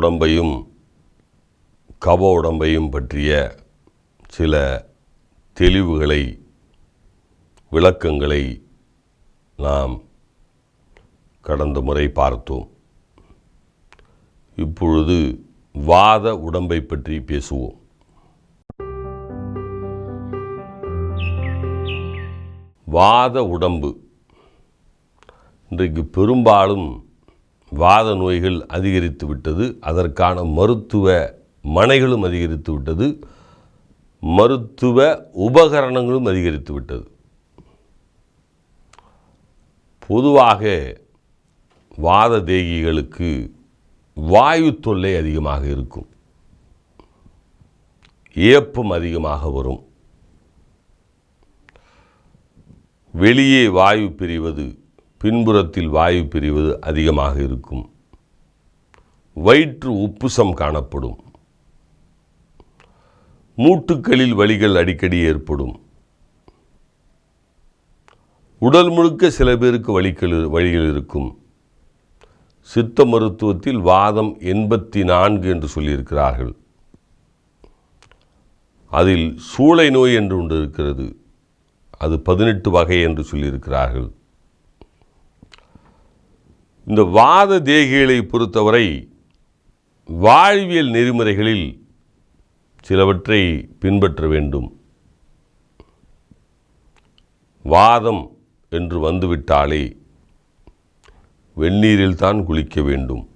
உடம்பையும் கப உடம்பையும் பற்றிய சில தெளிவுகளை விளக்கங்களை நாம் கடந்த முறை பார்த்தோம். இப்பொழுது வாத உடம்பை பற்றி பேசுவோம். வாத உடம்பு. இன்றைக்கு பெரும்பாலும் வாத நோய்கள் அதிகரித்து விட்டது. அதற்கான மருத்துவ மனைகளும் அதிகரித்து விட்டது. மருத்துவ உபகரணங்களும் அதிகரித்து விட்டது. பொதுவாக வாத தேகிகளுக்கு வாயு தொல்லை அதிகமாக இருக்கும். ஏப்பம் அதிகமாக வரும். வெளியே வாயு பிரிவது பின்புறத்தில் வாயு பிரிவது அதிகமாக இருக்கும். வயிற்று உப்புசம் காணப்படும். மூட்டுக்களில் வலிகள் அடிக்கடி ஏற்படும். உடல் முழுக்க சில பேருக்கு வலிகள் வழிகள் இருக்கும். சித்த மருத்துவத்தில் வாதம் எண்பத்தி நான்கு என்று சொல்லியிருக்கிறார்கள். அதில் சூளை நோய் என்று ஒன்று இருக்கிறது. அது பதினெட்டு வகை என்று சொல்லியிருக்கிறார்கள். இந்த வாத தேகிகளை பொறுத்தவரை வாழ்வியல் நெறிமுறைகளில் சிலவற்றை பின்பற்ற வேண்டும். வாதம் என்று வந்துவிட்டாலே வெந்நீரில் தான் குளிக்க வேண்டும்.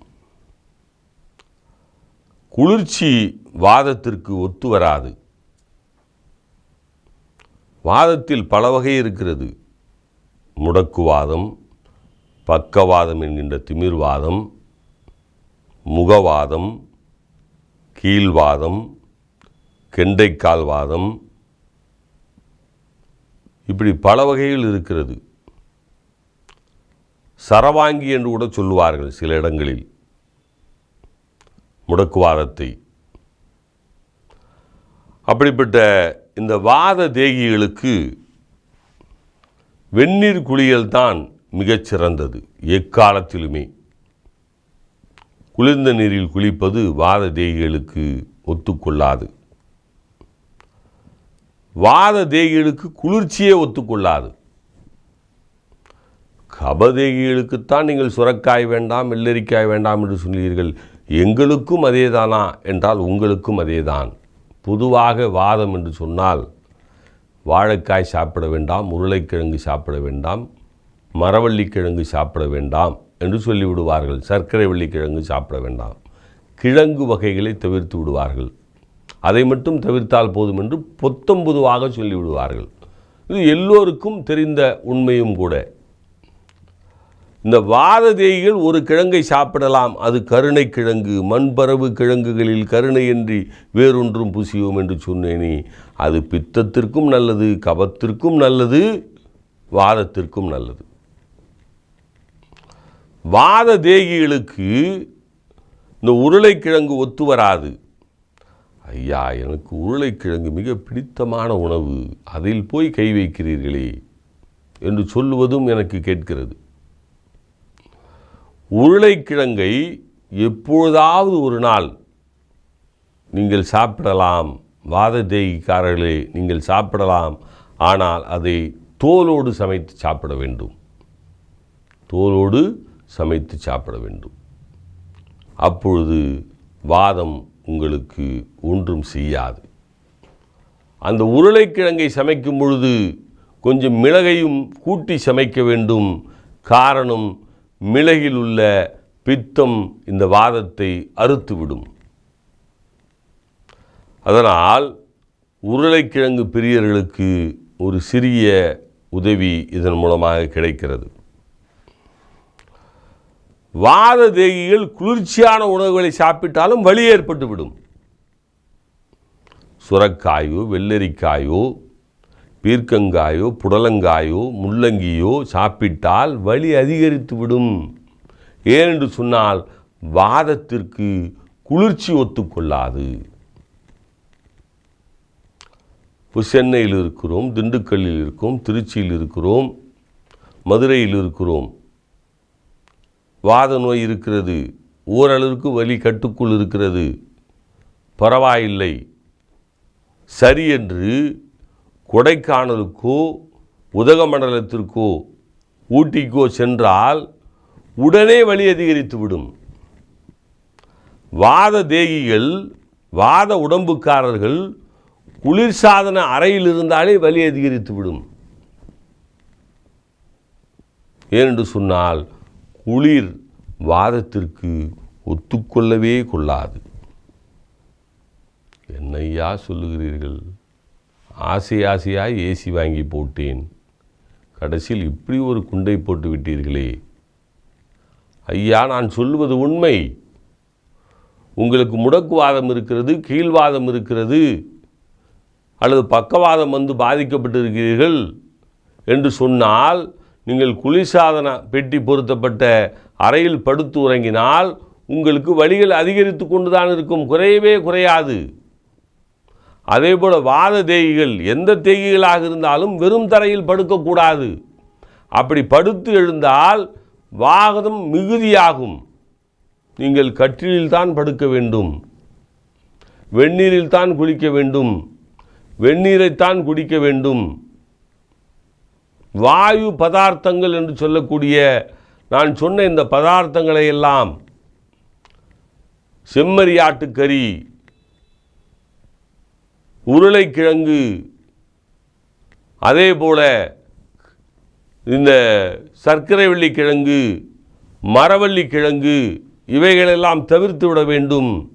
குளிர்ச்சி வாதத்திற்கு ஒத்து வராது. வாதத்தில் பல வகை இருக்கிறது. முடக்குவாதம் பக்கவாதம் என்கின்ற திமிர்வாதம் முகவாதம் கீழ்வாதம் கெண்டைக்கால்வாதம் இப்படி பல வகையில் இருக்கிறது. சரவாங்கி என்று கூட சொல்லுவார்கள் சில இடங்களில். முடக்குவாதத்தை. அப்படிப்பட்ட இந்த வாத தேகிகளுக்கு வெந்நீர் குளியல் மிகச்சிறந்தது. எக்காலத்திலுமே. குளிர்ந்த நீரில் குளிப்பது வாத தேகிகளுக்கு ஒத்துக்கொள்ளாது. வாத தேகிகளுக்கு குளிர்ச்சியே ஒத்துக்கொள்ளாது. கபதேகிகளுக்குத்தான் நீங்கள் சுரக்காய் வேண்டாம் வெள்ளரிக்காய் வேண்டாம் என்று சொன்னீர்கள். எங்களுக்கும் அதேதானா? என்றால் உங்களுக்கும் அதேதான். பொதுவாக வாதம் என்று சொன்னால் வாழைக்காய் சாப்பிட வேண்டாம் உருளைக்கிழங்கு சாப்பிட வேண்டாம் மரவள்ளிக்கிழங்கு சாப்பிட வேண்டாம் என்று சொல்லிவிடுவார்கள். சர்க்கரை வள்ளிக்கிழங்கு சாப்பிட வேண்டாம். கிழங்கு வகைகளை தவிர்த்து விடுவார்கள். அதை மட்டும் தவிர்த்தால் போதும் என்று பொத்தம் பொதுவாக சொல்லிவிடுவார்கள். இது எல்லோருக்கும் தெரிந்த உண்மையும் கூட. இந்த வாத தேயிகள் ஒரு கிழங்கை சாப்பிடலாம். அது கருணை கிழங்கு மண்பரவு கிழங்குகளில் கருணையின்றி வேறொன்றும் புசியோம் என்று சொன்னேனே. அது பித்தத்திற்கும் நல்லது கபத்திற்கும் நல்லது வாதத்திற்கும் நல்லது. வாத தேகிகளுக்கு இந்த உருளைக்கிழங்கு ஒத்து வராது. ஐயா எனக்கு உருளைக்கிழங்கு மிக பிடித்தமான உணவு. அதில் போய் கை வைக்கிறீர்களே என்று சொல்லுவதும் எனக்கு கேட்கிறது. உருளைக்கிழங்கை எப்பொழுதாவது ஒரு நாள் நீங்கள் சாப்பிடலாம். வாத தேகிக்காரர்களே நீங்கள் சாப்பிடலாம். ஆனால் அதை தோலோடு சமைத்து சாப்பிட வேண்டும். தோலோடு சமைத்து சாப்பிட வேண்டும். அப்பொழுது வாதம் உங்களுக்கு ஒன்றும் செய்யாது. அந்த உருளைக்கிழங்கை சமைக்கும் பொழுது கொஞ்சம் மிளகையும் கூட்டி சமைக்க வேண்டும். காரணம் மிளகில் உள்ள பித்தம் இந்த வாதத்தை அறுத்துவிடும். அதனால் உருளைக்கிழங்கு பிரியர்களுக்கு ஒரு சிறிய உதவி இதன் மூலமாக கிடைக்கிறது. வாத தேகிகள் குளிர்ச்சியான உணவுகளை சாப்பிட்டாலும் வலி ஏற்பட்டுவிடும் சுரக்காயோ வெள்ளரிக்காயோ பீர்க்கங்காயோ புடலங்காயோ முள்ளங்கியோ சாப்பிட்டால் வலி அதிகரித்துவிடும் ஏனென்று சொன்னால் வாதத்திற்கு குளிர்ச்சி ஒத்துக்கொள்ளாது. இப்போ சென்னையில் இருக்கிறோம் திண்டுக்கல்லில் இருக்கிறோம் திருச்சியில் இருக்கிறோம் மதுரையில் இருக்கிறோம். வாத நோய் இருக்கிறது ஓரளவுக்கு வலி கட்டுக்குள் இருக்கிறது. பரவாயில்லை. சரி என்று கொடைக்கானலுக்கோ உதகமண்டலத்திற்கோ ஊட்டிக்கோ சென்றால் உடனே வலி அதிகரித்துவிடும் வாத தேகிகள் வாத உடம்புக்காரர்கள் குளிர்சாதன அறையில் இருந்தாலே வலி அதிகரித்துவிடும் ஏனென்று சொன்னால் குளிர் வாதத்திற்கு ஒத்துக்கொள்ளவே கொள்ளாது. என்னையா சொல்லுகிறீர்கள்? ஆசை ஆசையாக ஏசி வாங்கி போட்டேன். கடைசியில் இப்படி ஒரு குண்டை போட்டு விட்டீர்களே. ஐயா நான் சொல்லுவது உண்மை. உங்களுக்கு முடக்குவாதம் இருக்கிறது கீழ்வாதம் இருக்கிறது அல்லது பக்கவாதம் வந்து பாதிக்கப்பட்டிருக்கிறீர்கள் என்று சொன்னால் நீங்கள் குளிர்சாதன பெட்டி பொருத்தப்பட்ட அறையில் படுத்து உறங்கினால் உங்களுக்கு வலிகள் அதிகரித்து கொண்டு தான் இருக்கும். குறையவே குறையாது. அதேபோல் வாத தேகிகள் எந்த தேகிகளாக இருந்தாலும் வெறும் தரையில் படுக்கக்கூடாது. அப்படி படுத்து எழுந்தால் வாகனம் மிகுதியாகும். நீங்கள் கட்டிலில் தான் படுக்க வேண்டும். வெந்நீரில் தான் குளிக்க வேண்டும். வெந்நீரைத்தான் குடிக்க வேண்டும். வாயு பதார்த்தங்கள் என்று சொல்லக்கூடிய நான் சொன்ன இந்த பதார்த்தங்களை எல்லாம் செம்மறியாட்டுக்கறி உருளைக்கிழங்கு அதே போல் இந்த சர்க்கரை வள்ளி கிழங்கு மரவள்ளி கிழங்கு இவைகளெல்லாம் தவிர்த்து விட வேண்டும்.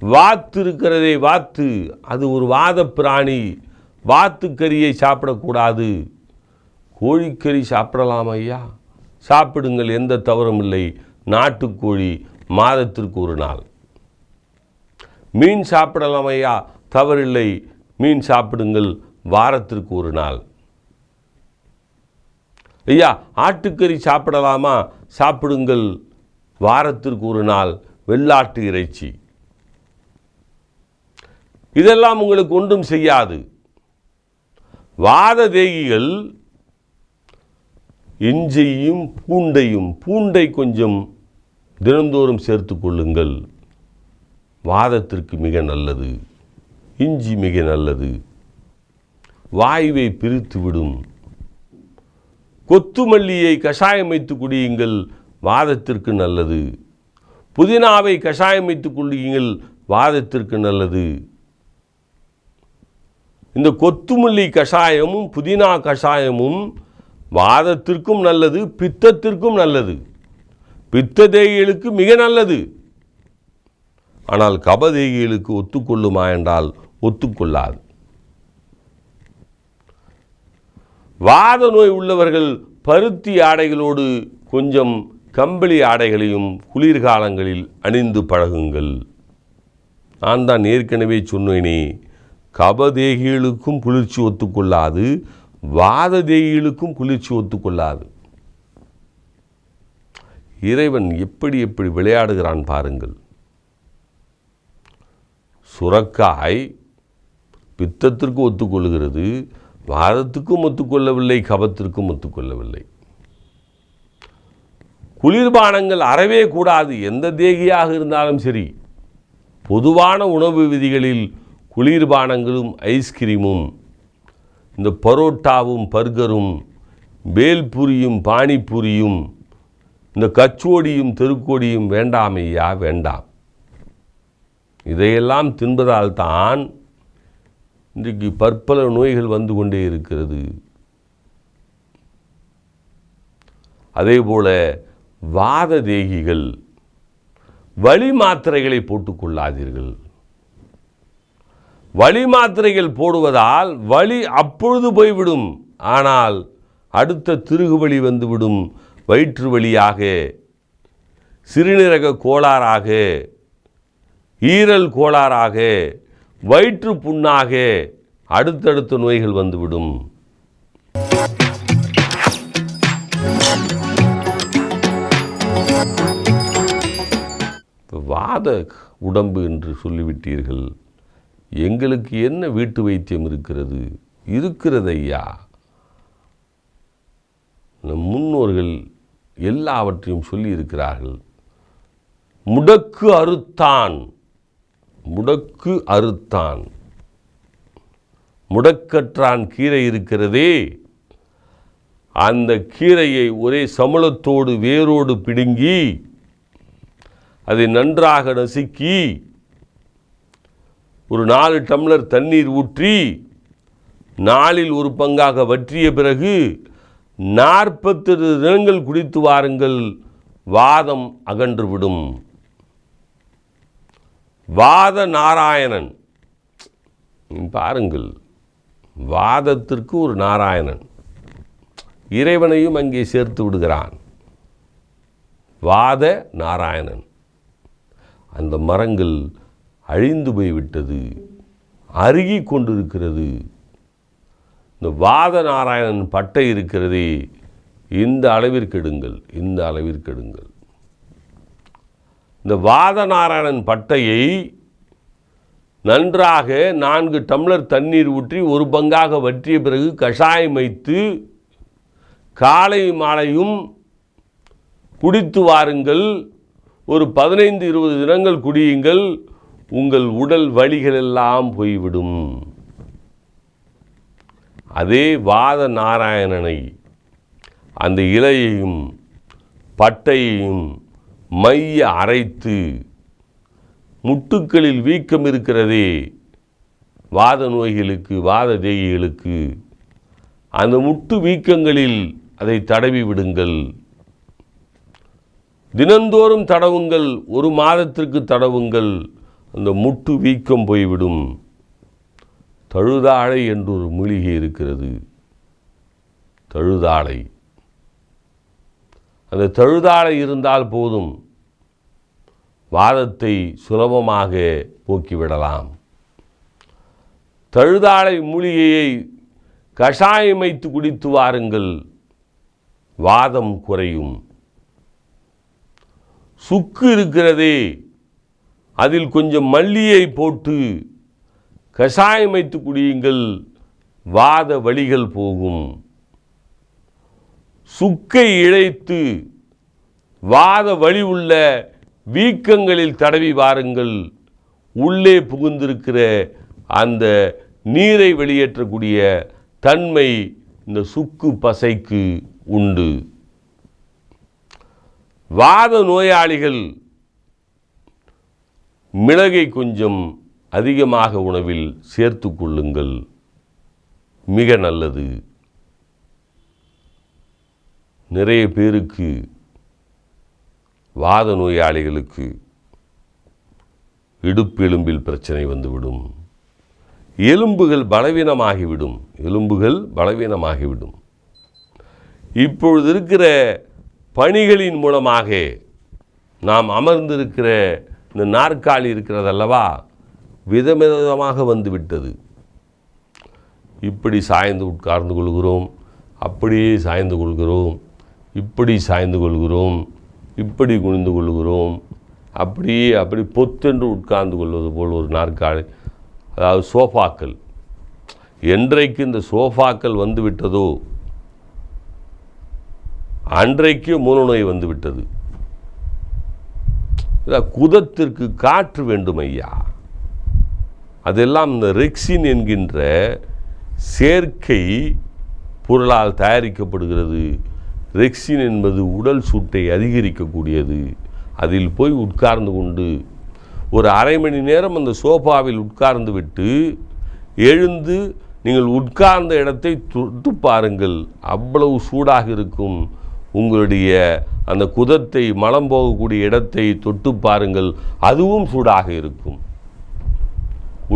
வாத்து இருக்கிறதே வாத்து அது ஒரு வாத பிராணி. வாத்துக்கறியை சாப்பிடக்கூடாது. கோழிக்கறி சாப்பிடலாம் ஐயா. சாப்பிடுங்கள் எந்த தவறும் இல்லை. நாட்டுக்கோழி மாதத்திற்கு ஒரு நாள். மீன் சாப்பிடலாம் ஐயா. தவறில்லை. மீன் சாப்பிடுங்கள் வாரத்திற்கு ஒரு நாள். ஐயா ஆட்டுக்கறி சாப்பிடலாமா? சாப்பிடுங்கள் வாரத்திற்கு ஒரு நாள். வெள்ளாட்டு இறைச்சி. இதெல்லாம் உங்களுக்கு ஒன்றும் செய்யாது. வாத தேகிகள் இஞ்சியும் பூண்டையும் பூண்டை கொஞ்சம் தினந்தோறும் சேர்த்து கொள்ளுங்கள். வாதத்திற்கு மிக நல்லது இஞ்சி மிக நல்லது. வாயுவை பிரித்து விடும். கொத்துமல்லியை கஷாயம் வைத்து குடியுங்கள் வாதத்திற்கு நல்லது. புதினாவை கஷாயம் வைத்து குடியுங்கள் வாதத்திற்கு நல்லது. இந்த கொத்துமல்லி கஷாயமும் புதினா கஷாயமும் வாதத்திற்கும் நல்லது பித்தத்திற்கும் நல்லது. பித்த தேகிகளுக்கு மிக நல்லது. ஆனால் கபதேகிகளுக்கு ஒத்துக்கொள்ளுமா என்றால் ஒத்துக்கொள்ளாது. வாத நோய் உள்ளவர்கள் பருத்தி ஆடைகளோடு கொஞ்சம் கம்பளி ஆடைகளையும் குளிர்காலங்களில் அணிந்து பழகுங்கள். நான் தான் ஏற்கனவே சொன்னேனே கபதேகிகளுக்கும் குளிர்ச்சி ஒத்துக்கொள்ளாது வாத தேகிகளுக்கும் குளிர்ச்சி ஒத்துக்கொள்ளாது. இறைவன் எப்படி எப்படி விளையாடுகிறான் பாருங்கள். சுரக்காய் பித்தத்திற்கு ஒத்துக்கொள்கிறது வாதத்துக்கும் ஒத்துக்கொள்ளவில்லை கபத்திற்கும் ஒத்துக்கொள்ளவில்லை. குளிர்பானங்கள் அறவே கூடாது எந்த தேகியாக இருந்தாலும் சரி. பொதுவான உணவு விதிகளில் குளிர்பானங்களும் ஐஸ்கிரீமும் இந்த பரோட்டாவும் பர்கரும் பேல்பூரியும் பானிபூரியும் இந்த கச்சோடியும் தெருக்கோடியும் வேண்டாம் ஐயா வேண்டாம். இதையெல்லாம் தின்பதால் தான் இன்றைக்கு பற்பல நோய்கள் வந்து கொண்டே இருக்கிறது. அதேபோல வாத தேகிகள் வழி மாத்திரைகளை போட்டுக்கொள்ளாதீர்கள். வழி மாத்திரைகள் போடுவதால் வழி அப்பொழுது போய்விடும். ஆனால் அடுத்த திருகு வழி வந்துவிடும். வயிற்று வழியாக சிறுநீரக கோளாறாக ஈரல் கோளாறாக வயிற்று புண்ணாக அடுத்தடுத்த நோய்கள் வந்துவிடும். வாத உடம்பு என்று சொல்லிவிட்டீர்கள். எங்களுக்கு என்ன வீட்டு வைத்தியம் இருக்கிறது? இருக்கிறது ஐயா நம் முன்னோர்கள் எல்லாவற்றையும் சொல்லி இருக்கிறார்கள். முடக்கு அறுத்தான். முடக்கு அறுத்தான். முடக்கற்றான் கீரை இருக்கிறதே. அந்த கீரையை ஒரே சமளத்தோடு வேரோடு பிடுங்கி அதை நன்றாக நசுக்கி ஒரு நாலு டம்ளர் தண்ணீர் ஊற்றி நாளில் ஒரு பங்காக வற்றிய பிறகு நாற்பத்தி தினங்கள் குடித்து வாருங்கள். வாதம் அகன்றுவிடும். வாத நாராயணன். பாருங்கள். வாதத்திற்கு ஒரு நாராயணன். இறைவனையும் அங்கே சேர்த்து விடுகிறான். வாத நாராயணன். அந்த மரங்கள் அழிந்து போய்விட்டது அருகி கொண்டிருக்கிறது. இந்த வாத நாராயணன் பட்டை இருக்கிறதே இந்த அளவிற்கு எடுங்கள் இந்த அளவிற்கு எடுங்கள் இந்த வாத நாராயணன் பட்டையை நன்றாக நான்கு டம்ளர் தண்ணீர் ஊற்றி ஒரு பங்காக வற்றிய பிறகு கஷாயம் வைத்து காலை மாலையும் குடித்து வாருங்கள். ஒரு பதினைந்து இருபது தினங்கள் குடியுங்கள். உங்கள் உடல் வலிகளெல்லாம் போய்விடும். அதே வாத நாராயணனை அந்த இலையையும் பட்டையையும் மைய அரைத்து முட்டுக்களில் வீக்கம் இருக்கிறதே வாத நோய்களுக்கு வாத தேகிகளுக்கு அந்த முட்டு வீக்கங்களில் அதை தடவி விடுங்கள். தினந்தோறும் தடவுங்கள் ஒரு மாதத்திற்கு தடவுங்கள். அந்த முட்டு வீக்கம் போய்விடும். தழுதாழை என்று ஒரு மூலிகை இருக்கிறது. தழுதாழை. அந்த தழுதாழை இருந்தால் போதும். வாதத்தை சுலபமாக போக்கிவிடலாம். தழுதாழை மூலிகையை கஷாயம் வைத்து குடித்து வாருங்கள். வாதம் குறையும். சுக்கு இருக்கிறதே. அதில் கொஞ்சம் மல்லியை போட்டு கஷாயம் வைத்து குடியுங்கள். வாத வழிகள் போகும். சுக்கை இழைத்து வாத வழி உள்ள வீக்கங்களில் தடவி வாருங்கள். உள்ளே புகுந்திருக்கிற அந்த நீரை வெளியேற்றக்கூடிய தன்மை இந்த சுக்கு பசைக்கு உண்டு. வாத நோயாளிகள் மிளகை கொஞ்சம் அதிகமாக உணவில் சேர்த்து கொள்ளுங்கள். மிக நல்லது. நிறைய பேருக்கு வாத நோயாளிகளுக்கு இடுப்பெலும்பில் பிரச்சனை வந்துவிடும். எலும்புகள் பலவீனமாகிவிடும். எலும்புகள் பலவீனமாகிவிடும். இப்பொழுது இருக்கிற பணிகளின் மூலமாக நாம் அமர்ந்திருக்கிற இந்த நாற்காலி இருக்கிறதல்லவா விதவிதமாக வந்துவிட்டது. இப்படி சாய்ந்து உட்கார்ந்து கொள்கிறோம். அப்படியே சாய்ந்து கொள்கிறோம். இப்படி சாய்ந்து கொள்கிறோம். இப்படி குனிந்து கொள்கிறோம். அப்படியே அப்படி பொத்தென்று உட்கார்ந்து கொள்வது போல் ஒரு நாற்காலி. அதாவது சோஃபாக்கள். என்றைக்கு இந்த சோஃபாக்கள் வந்து விட்டதோ அன்றைக்கு மூலநோய் வந்து விட்டது குதத்திற்கு காற்று வேண்டும் ஐயா. அதெல்லாம் இந்த ரெக்சின் என்கின்ற செயற்கை பொருளால் தயாரிக்கப்படுகிறது. ரெக்சின் என்பது உடல் சூட்டை அதிகரிக்கக்கூடியது. அதில் போய் உட்கார்ந்து கொண்டு ஒரு அரை மணி நேரம் அந்த சோஃபாவில் உட்கார்ந்து விட்டு எழுந்து நீங்கள் உட்கார்ந்த இடத்தை தொட்டு பாருங்கள். அவ்வளவு சூடாக இருக்கும். உங்களுடைய அந்த குதத்தை மலம் போகக்கூடிய இடத்தை தொட்டு பாருங்கள் அதுவும் சூடாக இருக்கும்.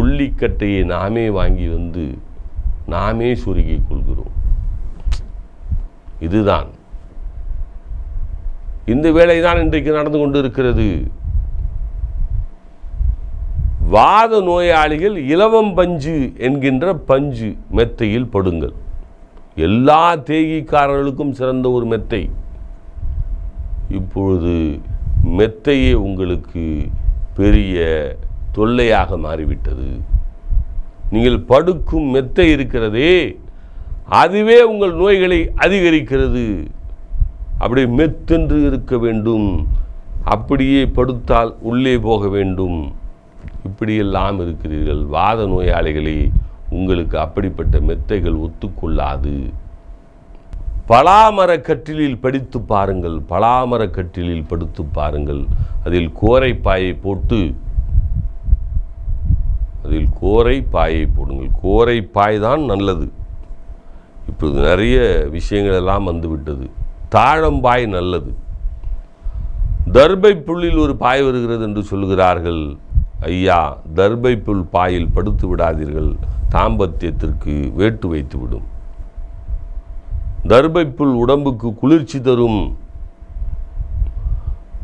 உள்ளிக்கட்டையை நாமே வாங்கி வந்து நாமே சுருகிக் கொள்கிறோம். இதுதான். இந்த வேலை தான் இன்றைக்கு நடந்து கொண்டு இருக்கிறது வாத நோயாளிகள் இலவம் பஞ்சு என்கின்ற பஞ்சு மெத்தையில் படுங்கள். எல்லா தேகிக்காரர்களுக்கும் சிறந்த ஒரு மெத்தை. இப்பொழுது மெத்தையே உங்களுக்கு பெரிய தொல்லையாக மாறிவிட்டது. நீங்கள் படுக்கும் மெத்தை இருக்கிறதே அதுவே உங்கள் நோய்களை அதிகரிக்கிறது. அப்படி மெத்தென்று இருக்க வேண்டும். அப்படியே படுத்தால் உள்ளே போக வேண்டும். இப்படியெல்லாம் இருக்கிறீர்கள். வாத நோயாளிகளே உங்களுக்கு அப்படிப்பட்ட மெத்தைகள் ஒத்துக்கொள்ளாது. பலாமர கட்டிலில் படித்து பாருங்கள் பலாமர கட்டிலில் படுத்து பாருங்கள். அதில் கோரை பாயை போட்டு அதில் கோரை பாயை போடுங்கள். கோரை பாய் தான் நல்லது. இப்போது நிறைய விஷயங்கள் எல்லாம் வந்துவிட்டது தாழம்பாய் நல்லது. தர்பை புள்ளில் ஒரு பாய் வருகிறது என்று சொல்கிறார்கள் ஐயா தர்பை புல் பாயில் படுத்து விடாதீர்கள் தாம்பத்தியத்திற்கு வேட்டு வைத்துவிடும் தர்பை புல் உடம்புக்கு குளிர்ச்சி தரும்.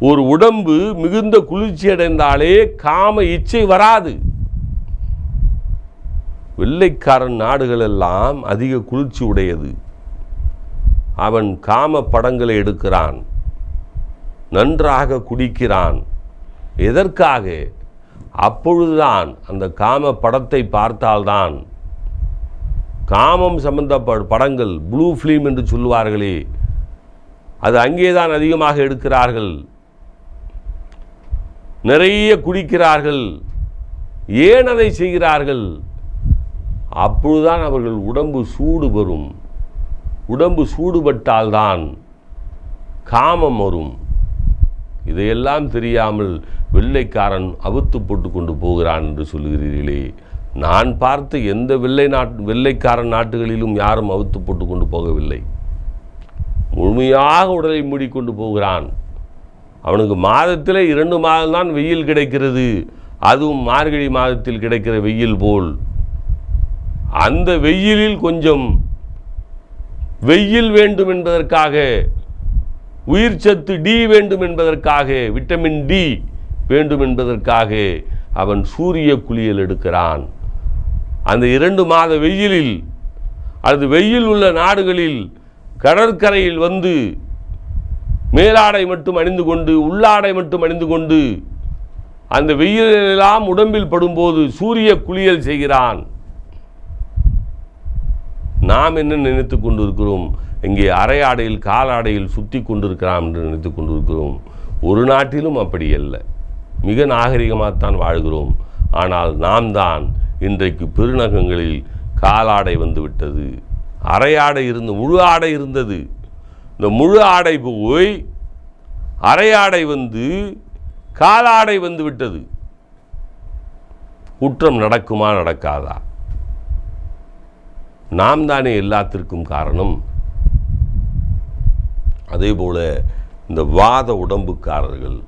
ஒரு உடம்பு மிகுந்த குளிர்ச்சி அடைந்தாலே காம இச்சை வராது. வெள்ளைக்காரன் நாடுகளெல்லாம் அதிக குளிர்ச்சி உடையது. அவன் காம படங்களை எடுக்கிறான். நன்றாக குடிக்கிறான். எதற்காக? அப்பொழுதுதான் அந்த காம படத்தை பார்த்தால்தான் காமம் சம்பந்தப்பட்ட படங்கள் ப்ளூ ஃபிலிம் என்று சொல்லுவார்களே அது அங்கேதான் அதிகமாக எடுக்கிறார்கள். நிறைய குடிக்கிறார்கள். ஏன் அதை செய்கிறார்கள்? அப்பொழுதுதான் அவர்கள் உடம்பு சூடு வரும் உடம்பு சூடுபட்டால்தான் காமம் வரும். இதையெல்லாம் தெரியாமல் வெள்ளைக்காரன் அவுத்து போட்டு கொண்டு போகிறான் என்று சொல்கிறீர்களே நான் பார்த்த எந்த வெள்ளை நாட்டு வெள்ளைக்காரன் நாட்டுகளிலும் யாரும் அவுத்து போட்டு கொண்டு போகவில்லை. முழுமையாக உடலை மூடிக்கொண்டு போகிறான். அவனுக்கு மாதத்தில் இரண்டு மாதம்தான் வெயில் கிடைக்கிறது. அதுவும் மார்கழி மாதத்தில் கிடைக்கிற வெயில் போல். அந்த வெயிலில் கொஞ்சம் வெயில் வேண்டும் என்பதற்காக உயிர் சத்து டி வேண்டும் என்பதற்காக விட்டமின் டி வேண்டும் என்பதற்காக அவன் சூரிய குளியல் எடுக்கிறான். அந்த இரண்டு மாத வெயிலில் அது வெயில் உள்ள நாடுகளில் கடற்கரையில் வந்து மேலாடை மட்டும் அணிந்து கொண்டு உள்ளாடை மட்டும் அணிந்து கொண்டு அந்த வெயிலெல்லாம் உடம்பில் படும்போது சூரிய குளியல் செய்கிறான். நாம் என்ன நினைத்து கொண்டிருக்கிறோம்? இங்கே அரை ஆடையில் காலாடையில் சுற்றி கொண்டிருக்கிறான் என்று நினைத்து கொண்டிருக்கிறோம். ஒரு நாட்டிலும் அப்படி அல்ல. மிக நாகரிகமாகத்தான் வாழ்கிறோம். ஆனால் நாம் தான் இன்றைக்கு பெருநகங்களில் காலாடை வந்து விட்டது அரை ஆடை இருந்து முழு ஆடை இருந்தது. இந்த முழு ஆடை போய் அரை ஆடை வந்து காலாடை வந்து விட்டது குற்றம் நடக்குமா நடக்காதா? நாம் தானே எல்லாத்திற்கும் காரணம். அதே போல் இந்த வாத உடம்புக்காரர்கள்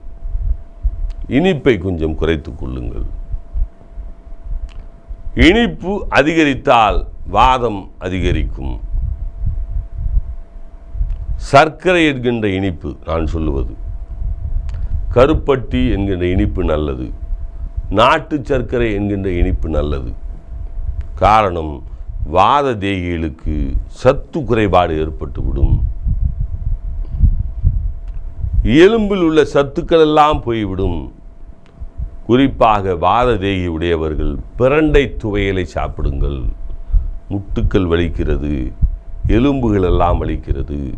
இனிப்பை கொஞ்சம் குறைத்து கொள்ளுங்கள். இனிப்பு அதிகரித்தால் வாதம் அதிகரிக்கும். சர்க்கரை என்கின்ற இனிப்பு நான் சொல்லுவது. கருப்பட்டி என்கின்ற இனிப்பு நல்லது. நாட்டு சர்க்கரை என்கின்ற இனிப்பு நல்லது. காரணம் வாத தேகிகளுக்கு சத்து குறைபாடு ஏற்பட்டுவிடும். எலும்பில் உள்ள சத்துக்கள் எல்லாம் போய்விடும். குறிப்பாக வாரதேகி உடையவர்கள் பிரண்டை துவையலை சாப்பிடுங்கள். முட்டுக்கள் வலிக்கிறது எலும்புகள் எல்லாம் வலிக்கிறது.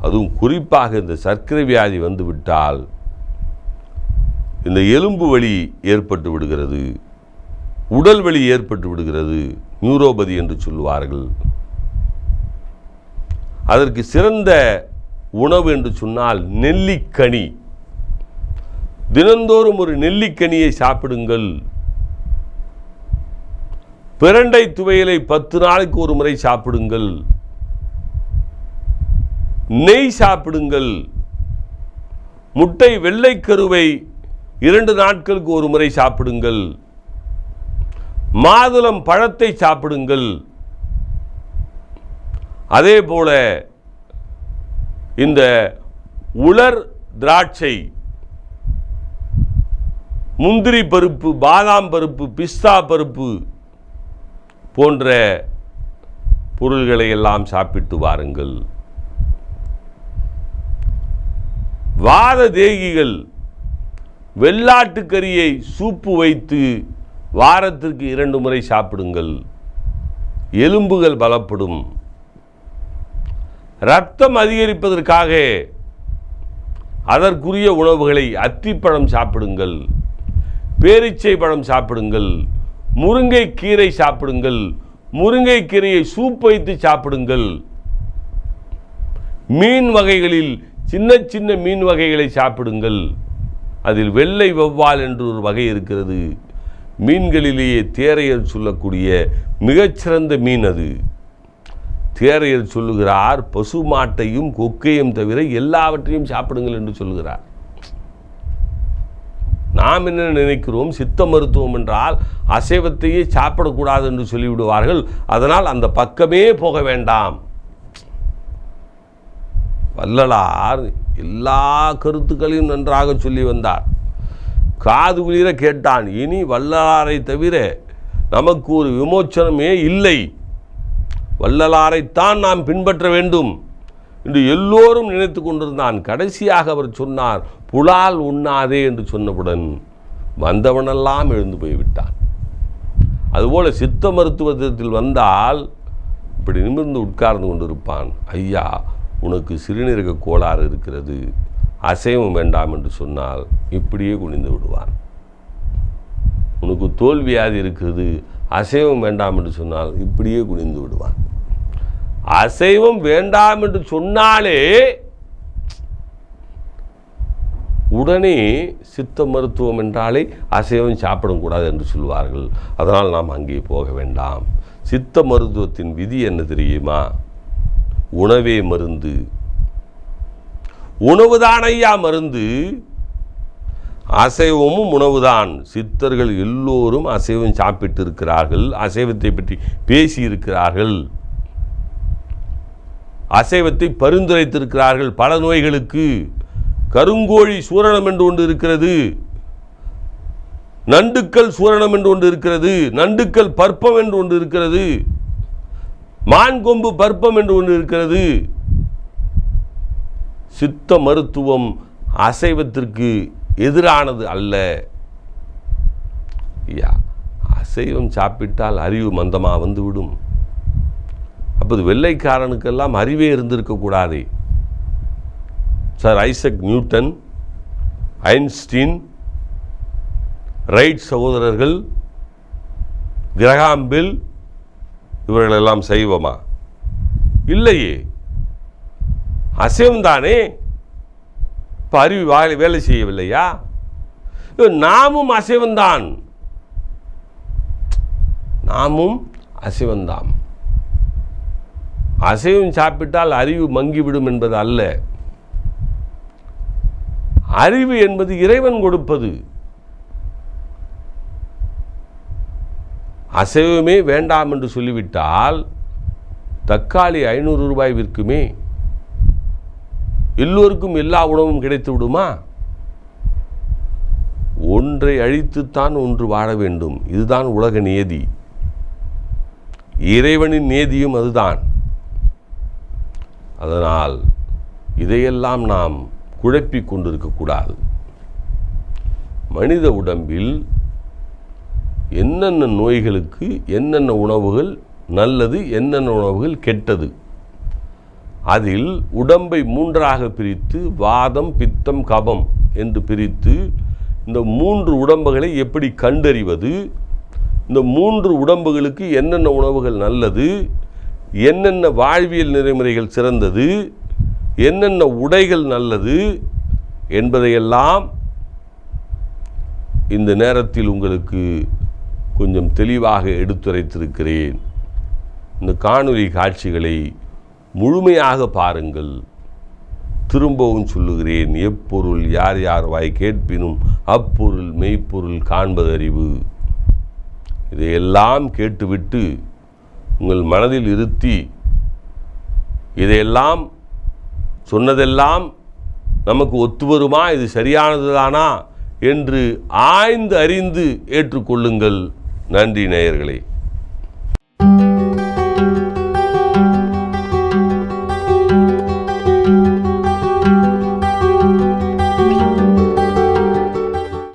அதுவும் குறிப்பாக இந்த சர்க்கரை வியாதி வந்துவிட்டால் இந்த எலும்பு வலி ஏற்பட்டு விடுகிறது. உடல் வலி ஏற்பட்டு விடுகிறது நியூரோபதி என்று சொல்லுவார்கள். அதற்கு சிறந்த உணவு என்று சொன்னால் நெல்லிக்கனி. தினந்தோறும் ஒரு நெல்லிக்கனியை சாப்பிடுங்கள். பிரண்டை துவையலை பத்து நாளைக்கு ஒரு முறை சாப்பிடுங்கள். நெய் சாப்பிடுங்கள். முட்டை வெள்ளைக்கருவை இரண்டு நாட்களுக்கு ஒரு முறை சாப்பிடுங்கள். மாதுளம் பழத்தை சாப்பிடுங்கள். அதே போல இந்த உலர் திராட்சை முந்திரி பருப்பு பாதாம் பருப்பு பிஸ்தா பருப்பு போன்ற பொருள்களை எல்லாம் சாப்பிட்டு வாருங்கள். வாத தேகிகள் வெள்ளாட்டுக்கறியை சூப்பு வைத்து வாரத்திற்கு இரண்டு முறை சாப்பிடுங்கள். எலும்புகள் பலப்படும். ரத்தம் அதிகரிப்பதற்காக அதற்குரிய உணவுகளை அத்திப்பழம் சாப்பிடுங்கள் பேரிச்சை பழம் சாப்பிடுங்கள் முருங்கை கீரை சாப்பிடுங்கள் முருங்கை கீரையை சூப் வைத்து சாப்பிடுங்கள். மீன் வகைகளில் சின்ன சின்ன மீன் வகைகளை சாப்பிடுங்கள். அதில் வெள்ளை வௌவால் என்று ஒரு வகை இருக்கிறது. மீன்களிலேயே தேரையர் சொல்லக்கூடிய மிகச்சிறந்த மீன் அது. தேரையர் சொல்லுகிறார் பசு மாட்டையும் கொக்கையும் தவிர எல்லாவற்றையும் சாப்பிடுங்கள் என்று சொல்லுகிறார். நாம் என்ன நினைக்கிறோம்? சித்த மருத்துவம் என்றால் அசைவத்தையே சாப்பிடக்கூடாது என்று சொல்லிவிடுவார்கள். அதனால் அந்த பக்கமே போக வேண்டாம். வள்ளலார் எல்லா கருத்துக்களையும் நன்றாக சொல்லி வந்தார். காது குளிர கேட்டான் இனி வல்லலாரை தவிர நமக்கு ஒரு விமோச்சனமே இல்லை. வள்ளலாரைத்தான் நாம் பின்பற்ற வேண்டும் என்று எல்லோரும் நினைத்து கொண்டிருந்தான். கடைசியாக அவர் சொன்னார் புலால் உண்ணாதே என்று சொன்னவுடன் வந்தவனெல்லாம் எழுந்து போய்விட்டான். அதுபோல் சித்த மருத்துவத்தில் வந்தால் இப்படி நிமிர்ந்து உட்கார்ந்து கொண்டிருப்பான். ஐயா உனக்கு சிறுநீரக கோளாறு இருக்கிறது அசைவம் வேண்டாம் என்று சொன்னால் இப்படியே குனிந்து விடுவான். உனக்கு தோல்வியாதி இருக்கிறது அசைவம் வேண்டாம் என்று சொன்னால் இப்படியே குனிந்து விடுவான். அசைவம் வேண்டாம் என்று சொன்னாலே உடனே சித்த மருத்துவம் என்றாலே அசைவம் சாப்பிடக்கூடாது என்று சொல்வார்கள். அதனால் நாம் அங்கே போக வேண்டாம். சித்த மருத்துவத்தின் விதி என்ன தெரியுமா? உணவே மருந்து. உணவுதான் ஐயா மருந்து. அசைவமும் உணவுதான். சித்தர்கள் எல்லோரும் அசைவம் சாப்பிட்டு இருக்கிறார்கள் அசைவத்தை பற்றி பேசியிருக்கிறார்கள். அசைவத்தை பரிந்துரைத்திருக்கிறார்கள் பல நோய்களுக்கு. கருங்கோழி சூரணம் என்று ஒன்று இருக்கிறது. நண்டுக்கள் சூரணம் என்று ஒன்று இருக்கிறது. நண்டுக்கள் பற்பம் என்று ஒன்று இருக்கிறது. மான் கொம்பு பற்பம் என்று ஒன்று இருக்கிறது. சித்த மருத்துவம் அசைவத்திற்கு எதிரானது அல்ல. ஐயா அசைவம் சாப்பிட்டால் அறிவு மந்தமாக வந்துவிடும். அப்போது வெள்ளைக்காரனுக்கெல்லாம் அறிவே இருந்திருக்கக்கூடாது sir Isaac Newton Einstein Wright சகோதரர்கள் கிரகாம்பில் இவர்களெல்லாம் செய்வோமா இல்லையே. அசைவம்தானே இப்போ அறிவு வேலை வேலை செய்யவில்லையா நாமும் அசைவந்தான் நாமும் அசைவந்தாம் அசைவம் சாப்பிட்டால் அறிவு மங்கிவிடும் என்பது அல்ல. அறிவு என்பது இறைவன் கொடுப்பது. அசைவமே வேண்டாம் என்று சொல்லிவிட்டால் தக்காளி ஐநூறு ரூபாய் விற்குமே. எல்லோருக்கும் எல்லா உணவும் கிடைத்து விடுமா? ஒன்றை அழித்துத்தான் ஒன்று வாழ வேண்டும். இதுதான் உலக நியதி. இறைவனின் நியதியும் அதுதான். அதனால் இதையெல்லாம் நாம் குழப்பிக் கொண்டிருக்கக்கூடாது மனித உடம்பில் என்னென்ன நோய்களுக்கு என்னென்ன உணவுகள் நல்லது என்னென்ன உணவுகள் கெட்டது? அதில் உடம்பை மூன்றாக பிரித்து வாதம் பித்தம் கபம் என்று பிரித்து இந்த மூன்று உடம்புகளை எப்படி கண்டறிவது இந்த மூன்று உடம்புகளுக்கு என்னென்ன உணவுகள் நல்லது என்னென்ன வாழ்வியல் நெறிமுறைகள் சிறந்தது என்னென்ன உடைகள் நல்லது என்பதையெல்லாம் இந்த நேரத்தில் உங்களுக்கு கொஞ்சம் தெளிவாக எடுத்துரைத்திருக்கிறேன். இந்த காணொலி காட்சிகளை முழுமையாக பாருங்கள். திரும்பவும் சொல்லுகிறேன் எப்பொருள் யார் யார் வாய் கேட்பினும் அப்பொருள் மெய்ப்பொருள் காண்பதறிவு. இதையெல்லாம் கேட்டுவிட்டு உங்கள் மனதில் இருத்தி இதையெல்லாம் சொன்னதெல்லாம் நமக்கு ஒத்து வருமா இது சரியானதுதானா? என்று ஆய்ந்து அறிந்து ஏற்றுக்கொள்ளுங்கள். நன்றி நேயர்களே.